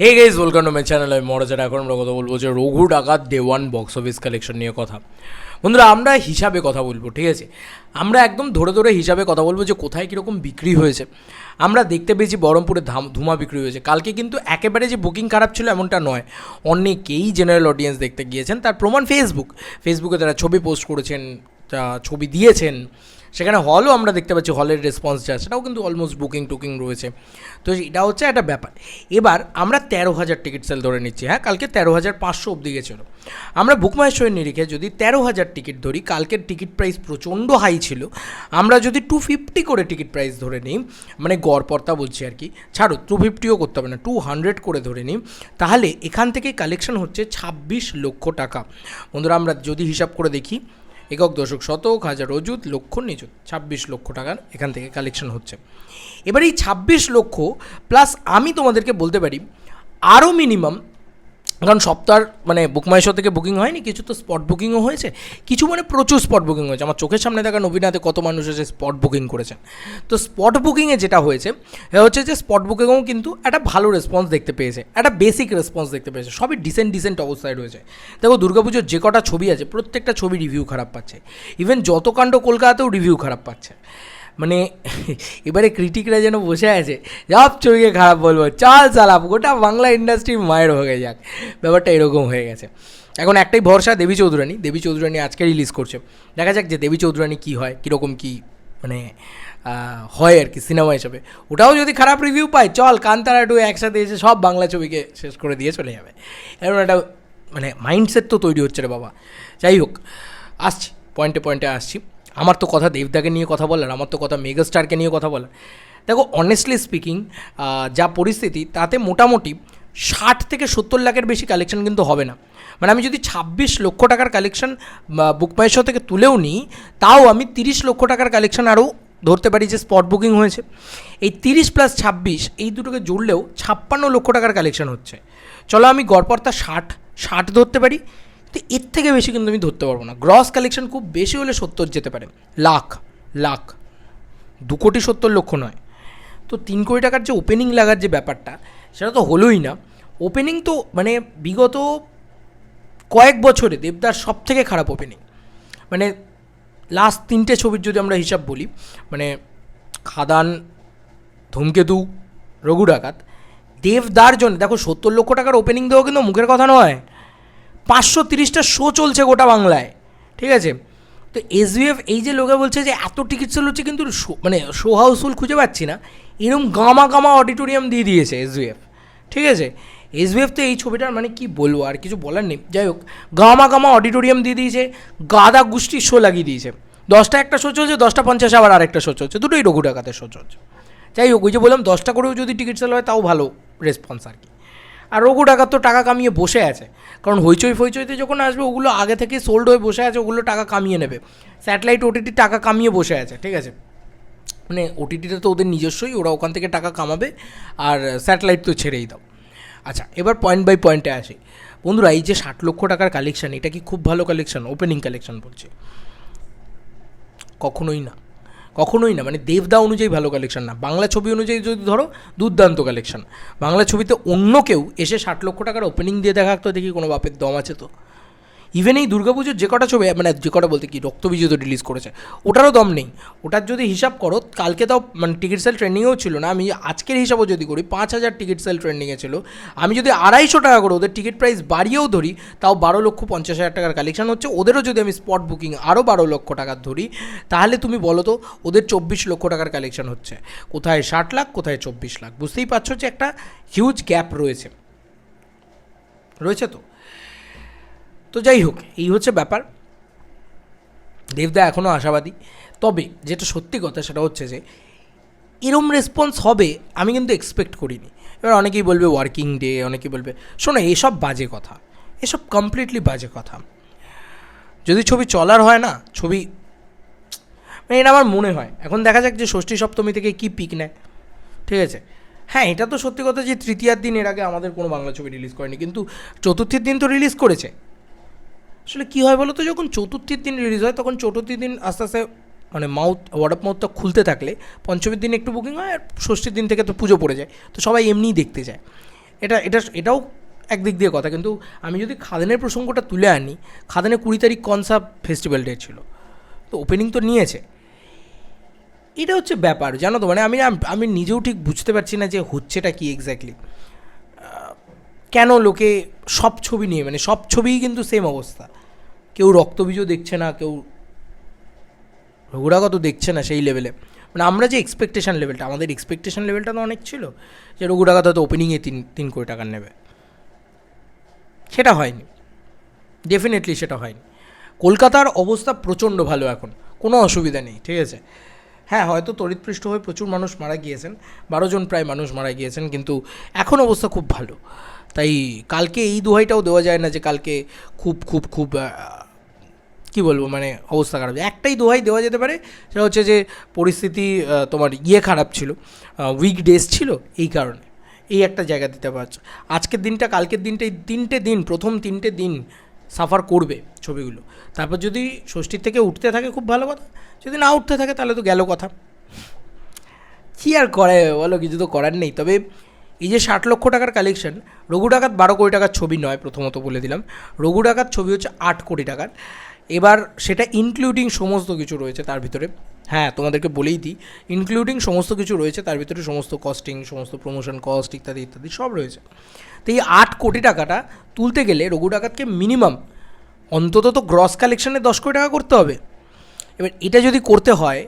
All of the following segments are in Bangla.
Hey guys welcome to my channel আমি মরাজার এখন আমরা কথা বলব যে Raghu Dakat day one box office collection নিয়ে কথা। বন্ধুরা, আমরা হিসাবে কথা বলব, ঠিক আছে? আমরা একদম ধরে ধরে হিসাবে কথা বলব যে কোথায় কীরকম বিক্রি হয়েছে। আমরা দেখতে পেয়েছি বহরমপুরে ধাম বিক্রি হয়েছে। কালকে কিন্তু একেবারে যে বুকিং খারাপ ছিল এমনটা নয়। অনেকেই জেনারেল অডিয়েন্স দেখতে গিয়েছেন। তার প্রমাণ ফেসবুক ফেসবুকে তারা ছবি পোস্ট করেছেন ছবি দিয়েছেন। সেখানে হলও আমরা দেখতে পাচ্ছি হলের রেসপন্স যা, সেটাও কিন্তু অলমোস্ট বুকিং টুকিং রয়েছে। তো এটা হচ্ছে একটা ব্যাপার। এবার আমরা তেরো হাজার টিকিট সেল ধরে নিচ্ছি। হ্যাঁ কালকে তেরো হাজার পাঁচশো অব্দি গেছিল। আমরা বুকমাইশোয়ের নিরিখে যদি তেরো হাজার টিকিট ধরি, কালকের টিকিট প্রাইস প্রচণ্ড হাই ছিল। আমরা যদি টু ফিফটি করে টিকিট প্রাইস ধরে নিই মানে গড়পর্তা বলছি আর কি, ছাড়ো টু ফিফটিও করতে হবে না টু হান্ড্রেড করে ধরে নিই, তাহলে এখান থেকে কালেকশন হচ্ছে ছাব্বিশ লক্ষ টাকা। বন্ধুরা, আমরা যদি হিসাব করে দেখি একক দশক শতক, হাজার অজুত লক্ষ নিযুত, ছাব্বিশ লক্ষ টাকার এখান থেকে কালেকশন হচ্ছে। এবার এই ছাব্বিশ লক্ষ প্লাস আমি তোমাদেরকে বলতে পারি আরও মিনিমাম কারণ সপ্তাহ মানে বুকমাইশো থেকে বুকিং হয়নি, কিছু তো স্পট বুকিংও হয়েছে। কিছু মানে প্রচুর স্পট বুকিং হয়েছে। আমার চোখের সামনে দেখা নবীনাথে কত মানুষ এসে স্পট বুকিং করেছেন। তো স্পট বুকিংয়ে যেটা হয়েছে হচ্ছে যে স্পট বুকিংও কিন্তু একটা ভালো রেসপন্স দেখতে পেয়েছে। একটা বেসিক রেসপন্স দেখতে পেয়েছে। সবই ডিসেন্ট ডিসেন্ট অবস্থায় রয়েছে। দেখো, দুর্গাপুজোর যে কটা ছবি আছে, প্রত্যেকটা ছবি রিভিউ খারাপ পাচ্ছে। ইভেন যত কাণ্ড কলকাতাতেও রিভিউ খারাপ পাচ্ছে। মানে এবারে ক্রিটিকরা যেন বসে আছে, সব ছবিকে খারাপ বলব। চাল চালাপ গোটা বাংলা ইন্ডাস্ট্রির মায়ের হয়ে যাক ব্যাপারটা এরকম হয়ে গেছে। এখন একটাই ভরসা দেবী চৌধুরানী। দেবী চৌধুরানী আজকে রিলিজ করছে। দেখা যাক যে দেবী চৌধুরানী কী হয়, কীরকম কী মানে হয় আর কি সিনেমা হিসাবে। ওটাও যদি খারাপ রিভিউ পায়, চল কান্তারা টু একসাথে এসে সব বাংলা ছবিকে শেষ করে দিয়ে চলে যাবে। এরকম একটা মানে মাইন্ডসেট তো তৈরি হচ্ছে রে বাবা। যাই হোক, আসছি পয়েন্টে পয়েন্টে আসছি। আমার তো কথা দেবদাকে নিয়ে কথা বলার, আমার তো কথা মেগাস্টারকে নিয়ে কথা বলার। দেখো অনেস্টলি স্পিকিং যা পরিস্থিতি, তাতে মোটামুটি ষাট থেকে সত্তর লাখের বেশি কালেকশন কিন্তু হবে না। মানে আমি যদি ছাব্বিশ লক্ষ টাকার কালেকশন বুকমাইশো থেকে তুলেও নিই, তাও আমি তিরিশ লক্ষ টাকার কালেকশন আরও ধরতে পারি যে স্পট বুকিং হয়েছে। এই তিরিশ প্লাস ছাব্বিশ, এই দুটোকে জুড়লেও ছাপ্পান্ন লক্ষ টাকার কালেকশন হচ্ছে। চলো আমি গড়পড়তা ষাট ষাট ধরতে পারি। তো এর থেকে বেশি কিন্তু আমি ধরতে পারব না। গ্রস কালেকশন খুব বেশি হলে সত্তর যেতে পারে। লাখ লাখ। দু কোটি সত্তর লক্ষ নয়। তো তিন কোটি টাকার যে ওপেনিং লাগার যে ব্যাপারটা, সেটা তো হলোই না। ওপেনিং তো মানে বিগত কয়েক বছরে দেবদার সব থেকে খারাপ ওপেনিং মানে লাস্ট তিনটে ছবির যদি আমরা হিসাব বলি মানে খাদান, ধূমকেতু, রঘু ডাকাত, দেবদার জন্য, দেখো সত্তর লক্ষ টাকার ওপেনিং দেওয়া কিন্তু মুখের কথা নয়। পাঁচশো তিরিশটা শো চলছে গোটা বাংলায়। ঠিক আছে? তো এসবিএফ এই যে লোকে বলছে যে এত টিকিট সেল হচ্ছে কিন্তু শো- মানে শো হাউসফুল খুঁজে পাচ্ছি না। এরকম গামা গামা অডিটোরিয়াম দিয়ে দিয়েছে এসবিএফ ঠিক আছে? এসবিএফ তো এই ছবিটার মানে কি বলব, আর কিছু বলার নেই। যাই হোক, গামা গামা অডিটোরিয়াম দিয়ে দিয়েছে, গাদা গোষ্ঠীর শো লাগিয়ে দিয়েছে। দশটা একটা শো চলছে, দশটা পঞ্চাশে আবার আরেকটা শো চলছে। দুটোই রঘু ডাকাতের শো চলছে। যাই হোক, ওই যে বললাম, দশটা করেও যদি টিকিট সেল হয়, তাও ভালো রেসপন্স আর কি। আর রঘু ডাকাত তো টাকা কামিয়ে বসে আছে। কারণ হইচই ফইচইতে যখন আসবে, ওগুলো আগে থেকে সোল্ড হয়ে বসে আছে, ওগুলো টাকা কামিয়ে নেবে। স্যাটেলাইট ওটিটি টাকা কামিয়ে বসে আছে, ঠিক আছে? মানে ওটিটিটা তো ওদের নিজস্বই, ওরা ওখান থেকে টাকা কামাবে, আর স্যাটেলাইট তো ছেড়েই দাও। আচ্ছা এবার পয়েন্ট বাই পয়েন্টে আসি। বন্ধুরা, এই যে ষাট লক্ষ টাকার কালেকশন এটা কি খুব ভালো কালেকশান ওপেনিং কালেকশন বলছি। কখনোই না। কখনোই না মানে দেবদা অনুযায়ী ভালো কালেকশন না। বাংলা ছবি অনুযায়ী যদি ধরো, দুর্দান্ত কালেকশন বাংলা ছবিতে অন্য কেউ এসে ষাট লক্ষ টাকার ওপেনিং দিয়ে দেখা, তো দেখি কোনো বাপের দম আছে তো। ইভেন এই দুর্গাপুজোর যে কটা ছবি মানে যে কটা বলতে কি রক্তবীজ তো রিলিজ করেছে, ওটারও দম নেই। ওটার যদি হিসাব করো, কালকে তাও মানে টিকিট সেল ট্রেন্ডিংয়েও ছিল না, আমি আজকের হিসাবও যদি করি, পাঁচ হাজার টিকিট সেল ট্রেন্ডিংয়ে ছিল। আমি যদি আড়াইশো টাকা করে ওদের টিকিট প্রাইস বাড়িয়েও ধরি, তাও বারো লক্ষ পঞ্চাশ হাজার টাকার কালেকশন হচ্ছে। ওদেরও যদি আমি স্পট বুকিং আরও বারো লক্ষ টাকার ধরি, তাহলে তুমি বলো তো, ওদের চব্বিশ লক্ষ টাকার কালেকশন হচ্ছে। কোথায় ষাট লাখ, কোথায় চব্বিশ লাখ? বুঝতেই পারছ যে একটা হিউজ গ্যাপ রয়েছে। রয়েছে তো? তো যাই হোক, এই হচ্ছে ব্যাপার। দেবদা এখনও আশাবাদী। তবে যেটা সত্যি কথা সেটা হচ্ছে যে, এরম রেসপন্স হবে আমি কিন্তু এক্সপেক্ট করিনি। এবার অনেকেই বলবে ওয়ার্কিং ডে অনেকেই বলবে, শোনো, এসব বাজে কথা। এসব কমপ্লিটলি বাজে কথা। যদি ছবি চলার হয় না, ছবি মানে এটা আমার মনে হয়। এখন দেখা যাক যে ষষ্ঠী সপ্তমী থেকে কী পিক নেয়। ঠিক আছে? হ্যাঁ এটা তো সত্যি কথা যে তৃতীয়ার দিন এর আগে আমাদের কোনো বাংলা ছবি রিলিজ করেনি, কিন্তু চতুর্থীর দিন তো রিলিজ করেছে। আসলে কী হয় বলো তো যখন চতুর্থীর দিন রিলিজ হয়, তখন চতুর্থীর দিন আস্তে আস্তে মানে মাউথ ওয়ার্ড অফ মাউথটা খুলতে থাকলে পঞ্চমীর দিন একটু বুকিং হয় আর ষষ্ঠীর দিন থেকে তো পুজো পড়ে যায়। তো সবাই এমনিই দেখতে যায়। এটা এটা, এটাও একদিক দিয়ে কথা। কিন্তু আমি যদি খাদানের প্রসঙ্গটা তুলে আনি, খাদানে কুড়ি তারিখ কনসা ফেস্টিভ্যাল ডে ছিল। তো ওপেনিং তো নিয়েছে। এটা হচ্ছে ব্যাপার, জানো তো? মানে আমি আমি নিজেও ঠিক বুঝতে পারছি না যে হচ্ছেটা কি এক্স্যাক্টলি কেন লোকে সব ছবি নিয়ে মানে সব ছবিই কিন্তু সেম অবস্থা। কেউ রক্তবীজও দেখছে না, কেউ রঘুরাগত দেখছে না সেই লেভেলে মানে আমরা যে এক্সপেকটেশন লেভেলটা আমাদের এক্সপেকটেশন লেভেলটা তো অনেক ছিল যে রঘুরাগত হয়তো ওপেনিংয়ে তিন তিন কোটি টাকার নেবে। সেটা হয়নি। ডেফিনেটলি সেটা হয়নি। কলকাতার অবস্থা প্রচণ্ড ভালো এখন, কোনো অসুবিধা নেই, ঠিক আছে? হ্যাঁ হয়তো তড়িৎপৃষ্ট হয়ে প্রচুর মানুষ মারা গিয়েছেন, বারো জন প্রায় মানুষ মারা গিয়েছেন, কিন্তু এখন অবস্থা খুব ভালো। তাই কালকে এই দোহাইটাও দেওয়া যায় না যে কালকে খুব খুব খুব কি বলব মানে অবস্থা খারাপ। একটাই দোহাই দেওয়া যেতে পারে, সেটা হচ্ছে যে পরিস্থিতি তোমার ইয়ে খারাপ ছিল উইক ডেজ ছিল এই কারণে। এই একটা জায়গা দিতে পারছ। আজকের দিনটা, কালকের দিনটা, এই তিনটে দিন, প্রথম তিনটে দিন সাফার করবে ছবিগুলো। তারপর যদি ষষ্ঠীর থেকে উঠতে থাকে, খুব ভালো কথা। যদি না উঠতে থাকে, তাহলে তো গেল কথা। কী আর করে বলো, কিছু তো করার নেই। তবে এই যে ষাট লক্ষ টাকার কালেকশন রঘু ডাকাত বারো কোটি টাকার ছবি নয়, প্রথমত বলে দিলাম। রঘু ডাকাত ছবি হচ্ছে আট কোটি টাকার। এবার সেটা ইনক্লুডিং সমস্ত কিছু রয়েছে তার ভিতরে। হ্যাঁ তোমাদেরকে বলেই দিই ইনক্লুডিং সমস্ত কিছু রয়েছে, তার ভিতরে সমস্ত কস্টিং সমস্ত প্রমোশন কস্ট ইত্যাদি ইত্যাদি সব রয়েছে। তো এই আট কোটি টাকাটা তুলতে গেলে রঘু ডাকাতকে মিনিমাম অন্তত তো গ্রস কালেকশনে দশ কোটি টাকা করতে হবে। এবার এটা যদি করতে হয়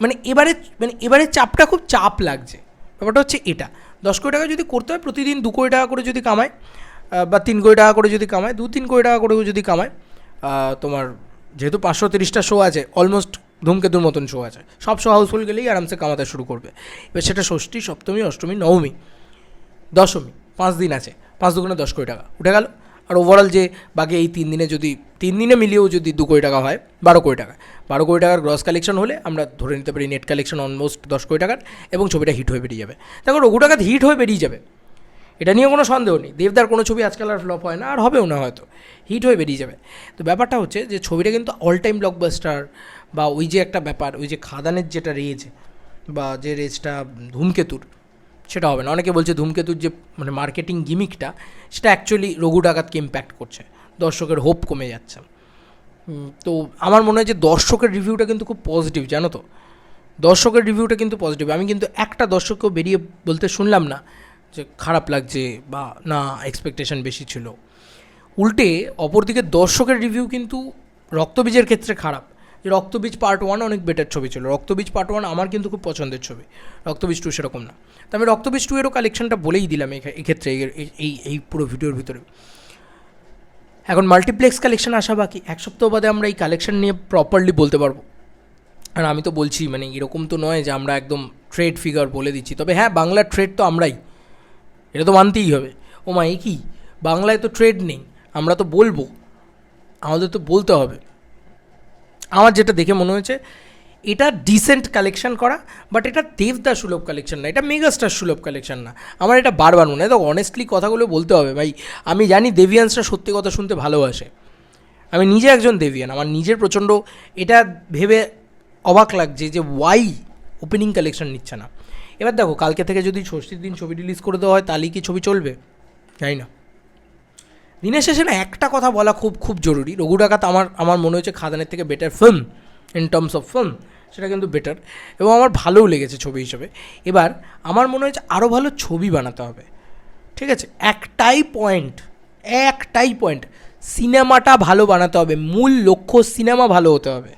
মানে এবারে মানে এবারে চাপটা খুব চাপ লাগছে। ব্যাপারটা হচ্ছে এটা। দশ কোটি টাকা যদি করতে হয়, প্রতিদিন দু কোটি টাকা করে যদি কামায় বা তিন কোটি টাকা করে যদি কামায়, দু তিন কোটি টাকা করেও যদি কামায় তোমার যেহেতু পাঁচশো তিরিশটা শো আছে অলমোস্ট ধূমকেতুর মতন শো আছে, সব শো হাউসফুল গেলেই আরামসে কামাতে শুরু করবে। এবার সেটা ষষ্ঠী, সপ্তমী, অষ্টমী, নবমী, দশমী, পাঁচ দিন আছে, পাঁচ দুগুণে দশ কোটি টাকা, উঠে গেল। আর ওভারঅল যে বাকি এই তিন দিনে যদি, তিন দিনে মিলিয়েও যদি দু কোটি টাকা হয়, বারো কোটি টাকা। বারো কোটি টাকার গ্রস কালেকশন হলে আমরা ধরে নিতে পারি নেট কালেকশন অলমোস্ট দশ কোটি টাকার এবং ছবিটা হিট হয়ে বেরিয়ে যাবে। দেখো রঘু টাকা হিট হয়ে বেরিয়ে যাবে। এটা নিয়ে কোনো সন্দেহ নেই। দেবদার কোনো ছবি আজকাল আর ফ্লপ হয় না, আর হবেও না হয়তো। হিট হয়ে বেরিয়ে যাবে। তো ব্যাপারটা হচ্ছে যে ছবিটা কিন্তু অল টাইম ব্লকবাস্টার বা ওই যে একটা ব্যাপার, ওই যে খাদানের যেটা রেজ বা যে রেজটা ধূমকেতুর সেটা হবে না। অনেকে বলছে ধূমকেতুর যে মানে মার্কেটিং গিমিকটা সেটা অ্যাকচুয়ালি রঘু ডাকাতকে ইম্প্যাক্ট করছে। দর্শকের হোপ কমে যাচ্ছে। তো আমার মনে হয় যে দর্শকের রিভিউটা কিন্তু খুব পজিটিভ জানো তো? দর্শকের রিভিউটা কিন্তু পজিটিভ আমি কিন্তু একটা দর্শককেও বেরিয়ে বলতে শুনলাম না যে খারাপ লাগছে বা না এক্সপেকটেশন বেশি ছিল। উল্টে অপরদিকে দর্শকের রিভিউ কিন্তু রক্তবীজের ক্ষেত্রে খারাপ। যে রক্তবীজ পার্ট ওয়ান অনেক বেটার ছবি ছিল। রক্তবীজ পার্ট ওয়ান আমার কিন্তু খুব পছন্দের ছবি। রক্তবীজ টু সেরকম না। তো আমি রক্তবীজ টু এরও কালেকশনটা বলেই দিলাম এক্ষেত্রে এই এই পুরো ভিডিওর ভিতরে। এখন মাল্টিপ্লেক্স কালেকশন আসা বাকি। এক সপ্তাহ বাদে আমরা এই কালেকশন নিয়ে প্রপারলি বলতে পারব। আর আমি তো বলছি মানে এরকম তো নয় যে আমরা একদম ট্রেড ফিগার বলে দিচ্ছি। তবে হ্যাঁ বাংলার ট্রেড তো আমরাই। এটা তো মানতেই হবে। ও মা এ কি? বাংলায় তো ট্রেড নেই। আমরা তো বলব। আমাদের তো বলতে হবে। আমার যেটা দেখে মনে হয়েছে, এটা ডিসেন্ট কালেকশন করা বাট এটা দেবদা সুলভ কালেকশন না, এটা মেগাস্টার সুলভ কালেকশন না। আমার এটা বারবার মনে হয়। তো অনেস্টলি কথাগুলো বলতে হবে, ভাই। আমি জানি দেভিয়ান্সরা সত্যি কথা শুনতে ভালোবাসে। আমি নিজে একজন দেভিয়ান আমার নিজের প্রচণ্ড এটা ভেবে অবাক লাগছে যে ওয়াই ওপেনিং কালেকশন নিচ্ছে না। এবার দেখো, কালকে থেকে যদি ষষ্ঠীর দিন ছবি রিলিজ করে দেওয়া হয়, তাহলেই কি ছবি চলবে? জানি না। দিনের শেষে না একটা কথা বলা খুব খুব জরুরি। রঘু ডাকাত আমার আমার মনে হচ্ছে খাদানের থেকে better film in terms of film সেটা কিন্তু বেটার এবং আমার ভালোও লেগেছে ছবি হিসেবে। এবার আমার মনে হয়েছে আরও ভালো ছবি বানাতে হবে। ঠিক আছে? একটাই পয়েন্ট একটাই পয়েন্ট সিনেমাটা ভালো বানাতে হবে। মূল লক্ষ্য সিনেমা ভালো হতে হবে।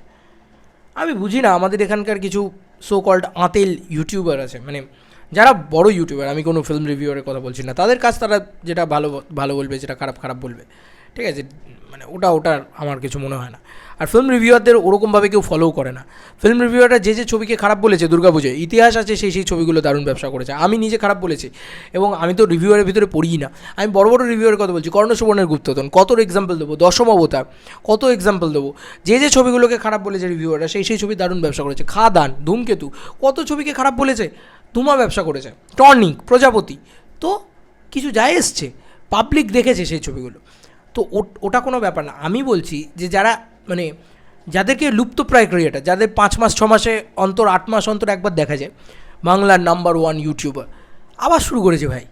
আমি বুঝি না, আমাদের এখানকার কিছু সো কল্ড আঁতেল ইউটিউবার আছে মানে যারা বড় ইউটিউবার আমি কোনো ফিল্ম রিভিউয়ারের কথা বলছি না, তাদের কাজ তারা যেটা ভালো ভালো বলবে, যেটা খারাপ খারাপ বলবে। ঠিক আছে? মানে ওটা ওটার আমার কিছু মনে হয় না। আর ফিল্ম রিভিউয়ারদের ওরকমভাবে কেউ ফলো করে না। ফিল্ম রিভিউয়াররা যে যে ছবিকে খারাপ বলেছে, দুর্গাপুজোয়, ইতিহাস আছে, সেই সেই ছবিগুলো দারুণ ব্যবসা করেছে। আমি নিজে খারাপ বলেছি। এবং আমি তো রিভিউয়ারের ভিতরে পড়িই না। আমি বড় বড় রিভিউয়ারের কথা বলছি। কর্ণসুবর্ণের গুপ্তধন, কত এক্সাম্পল দেবো? দশম অবতার, কত এক্সাম্পল দেবো? যে যে ছবিগুলোকে খারাপ বলেছে রিভিউয়াররা সেই সেই ছবি দারুণ ব্যবসা করেছে। খাদান, ধূমকেতু, কত ছবিকে খারাপ বলেছে? ধুমা ব্যবসা করেছে। টর্নিক প্রজাপতি। তো কিছু যায় এসছে। পাবলিক দেখেছে সেই ছবিগুলো। তো ওটা কোনো ব্যাপার না। আমি বলছি যে যারা মানে যাদেরকে লুপ্তপ্রায় ক্রিয়েটার, যাদের পাঁচ মাস, ছ মাসে অন্তর, আট মাস অন্তর একবার দেখা যায়, বাংলার নাম্বার ওয়ান ইউটিউবার আবার শুরু করেছে ভাই,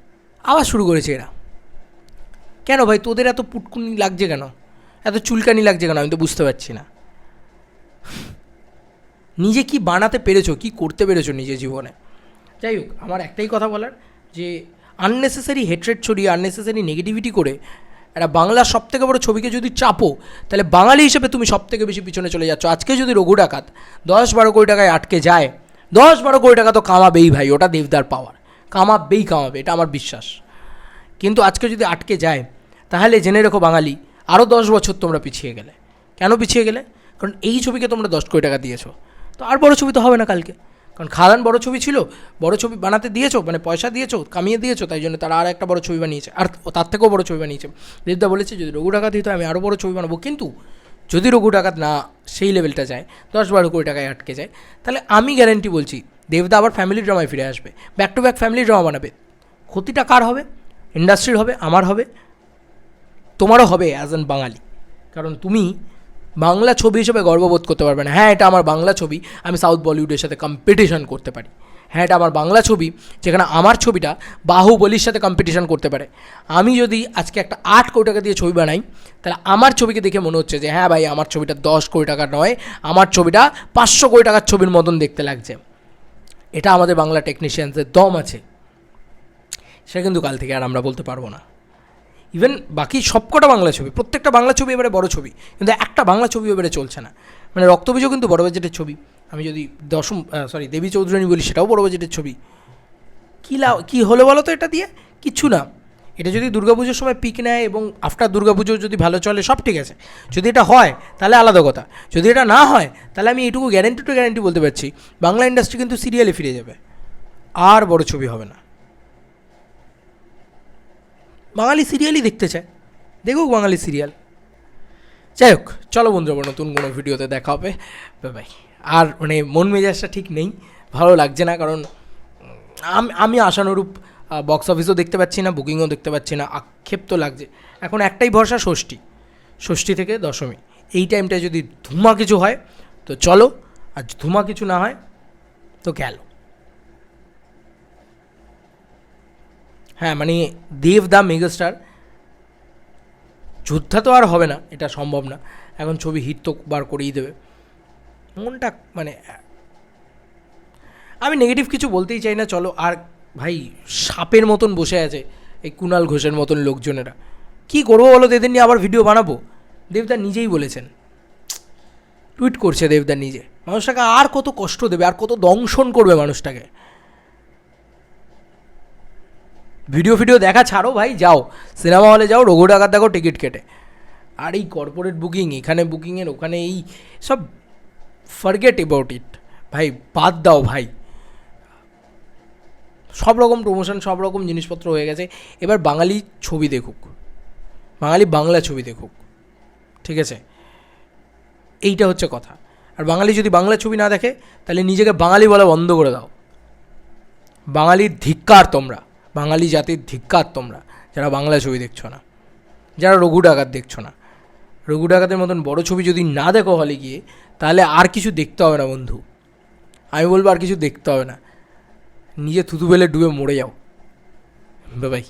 আবার শুরু করেছে এরা। কেন ভাই, তোদের এত পুটকুনি লাগছে কেন? এত চুলকানি লাগছে কেন? আমি তো বুঝতে পারছি না। নিজে কি বানাতে পেরেছ, কি করতে পেরেছ নিজের জীবনে? যাই হোক, আমার একটাই কথা বলার যে আননেসেসারি হেট্রেড ছড়িয়ে আননেসেসারি নেগেটিভিটি করে একটা বাংলার সব থেকে বড় ছবিকে যদি চাপো, তাহলে বাঙালি হিসেবে তুমি সব থেকে বেশি পিছনে চলে যাচ্ছ। আজকে যদি রঘু ডাকাত দশ বারো কোটি টাকায় আটকে যায় দশ বারো কোটি টাকা তো কামাবেই ভাই, ওটা দেবদার পাওয়ার কামাবেই কামাবে, এটা আমার বিশ্বাস। কিন্তু আজকে যদি আটকে যায়, তাহলে জেনে রেখো বাঙালি আরও দশ বছর তোমরা পিছিয়ে গেলে। কেন পিছিয়ে গেলে? কারণ এই ছবিকে তোমরা দশ কোটি টাকা দিয়েছ। তো আর বড় ছবি তো হবে না কালকে। কারণ খাদান বড় ছবি ছিল, বড় ছবি বানাতে দিয়েছ মানে পয়সা দিয়েছ, কামিয়ে দিয়েছ, তাই জন্য তারা আর একটা বড় ছবি বানিয়েছে। আর তার থেকেও বড় ছবি বানিয়েছে। দেবদা বলেছে, যদি রঘু ডাকাত দিত আমি আরও বড় ছবি বানাবো। কিন্তু যদি রঘু ডাকাত না, সেই লেভেলটা যায়। দশ বারো কোটি টাকায় আটকে যায়। তাহলে আমি গ্যারেন্টি বলছি, দেবদা আবার ফ্যামিলি ড্রামায় ফিরে আসবে। Back to back family drama বানাবে। ক্ষতিটা কার হবে? ইন্ডাস্ট্রির হবে, আমার হবে। তোমারও হবে অ্যাজ অ্যান বাঙালি। কারণ তুমি বাংলা ছবি হিসেবে গর্ববোধ করতে পারবে না। হ্যাঁ এটা আমার বাংলা ছবি, আমি সাউথ বলিউডের সাথে কম্পিটিশন করতে পারি। হ্যাঁ এটা আমার বাংলা ছবি, যেখানে আমার ছবিটা বাহুবলির সাথে কম্পিটিশন করতে পারে। আমি যদি আজকে একটা আট কোটি টাকা দিয়ে ছবি বানাই, তাহলে আমার ছবিকে দেখে মনে হচ্ছে যে হ্যাঁ ভাই, আমার ছবিটা দশ কোটি টাকা নয়, আমার ছবিটা পাঁচশো কোটি টাকার ছবির মতন দেখতে লাগছে। এটা আমাদের বাংলা টেকনিশিয়ানদের দম আছে। সেটা কিন্তু কাল থেকে আর আমরা বলতে পারব না। ইভেন বাকি সবকটা বাংলা ছবি, প্রত্যেকটা বাংলা ছবি এবারে বড় ছবি, কিন্তু একটা বাংলা ছবি এবারে চলছে না। মানে রক্তবীজও কিন্তু বড় বাজেটের ছবি। আমি যদি দশম সরি দেবী চৌধুরানী বলি, সেটাও বড় বাজেটের ছবি। কী লাভ কী হলো বলো তো এটা দিয়ে? কিচ্ছু না। এটা যদি দুর্গাপুজোর সময় পিক নেয় এবং আফটার দুর্গাপুজো যদি ভালো চলে, সব ঠিক আছে। যদি এটা হয়, তাহলে আলাদা কথা। যদি এটা না হয়, তাহলে আমি এটুকু গ্যারেন্টি টু গ্যারেন্টি বলতে পারছি, বাংলা ইন্ডাস্ট্রি কিন্তু সিরিয়ালে ফিরে যাবে। আর বড় ছবি হবে না। বাঙালি সিরিয়ালই দেখতে চায়। দেখুক বাঙালি সিরিয়াল। যাই হোক, চলো বন্ধুরা নতুন কোনো ভিডিওতে দেখা হবে। বাই আর মানে মন মেজাজটা ঠিক নেই, ভালো লাগছে না, কারণ আমি আমি আশানুরূপ বক্স অফিসও দেখতে পাচ্ছি না বুকিংও দেখতে পাচ্ছি না, আক্ষেপ তো লাগছে। এখন একটাই ভরসা, ষষ্ঠী। ষষ্ঠী থেকে দশমী। এই টাইমটা যদি ধুমা কিছু হয়, তো চলো, আর ধুমা কিছু না হয়, তো গেল। হ্যাঁ মানে দেব দা মেগাস্টার, যোদ্ধা তো আর হবে না, এটা সম্ভব না। এখন ছবি হিট তো বার করেই দেবে। মনটা মানে আমি নেগেটিভ কিছু বলতেই চাই না, চলো। আর ভাই, সাপের মতন বসে আছে এই কুণাল ঘোষের মতন লোকজনেরা। কি করব বলো এদের নিয়ে আবার ভিডিও বানাবো? দেবদা নিজেই বলেছেন। টুইট করছে দেবদা নিজে। মানুষটাকে আর কত কষ্ট দেবে, আর কত দংশন করবে মানুষটাকে। ভিডিও ফিডিও দেখা ছাড়ো ভাই, যাও। সিনেমা হলে যাও, রঘু ডাকাত দেখো টিকিট কেটে। আর এই কর্পোরেট বুকিং এখানে বুকিংয়ের ওখানে এই সব ফারগেট অ্যাবাউট ইট ভাই, বাদ দাও ভাই। সব রকম প্রমোশন সব রকম জিনিসপত্র হয়ে গেছে। এবার বাঙালি ছবি দেখুক। বাঙালি বাংলা ছবি দেখুক। ঠিক আছে? এইটা হচ্ছে কথা। আর বাঙালি যদি বাংলা ছবি না দেখে, তাহলে নিজেকে বাঙালি বলা বন্ধ করে দাও। বাঙালির ধিক্কার তোমরা। বাঙালি জাতির ধিক্কার তোমরা, যারা বাংলা ছবি দেখছ না, যারা রঘু ডাকাত দেখছ না। রঘু ডাকাতের মতন বড় ছবি যদি না দেখো হলে গিয়ে, তাহলে আর কিছু দেখতে হবে না বন্ধু। আমি বলব আর কিছু দেখতে হবে না। নিজে থুতু বেলে ডুবে মরে যাও। বাই।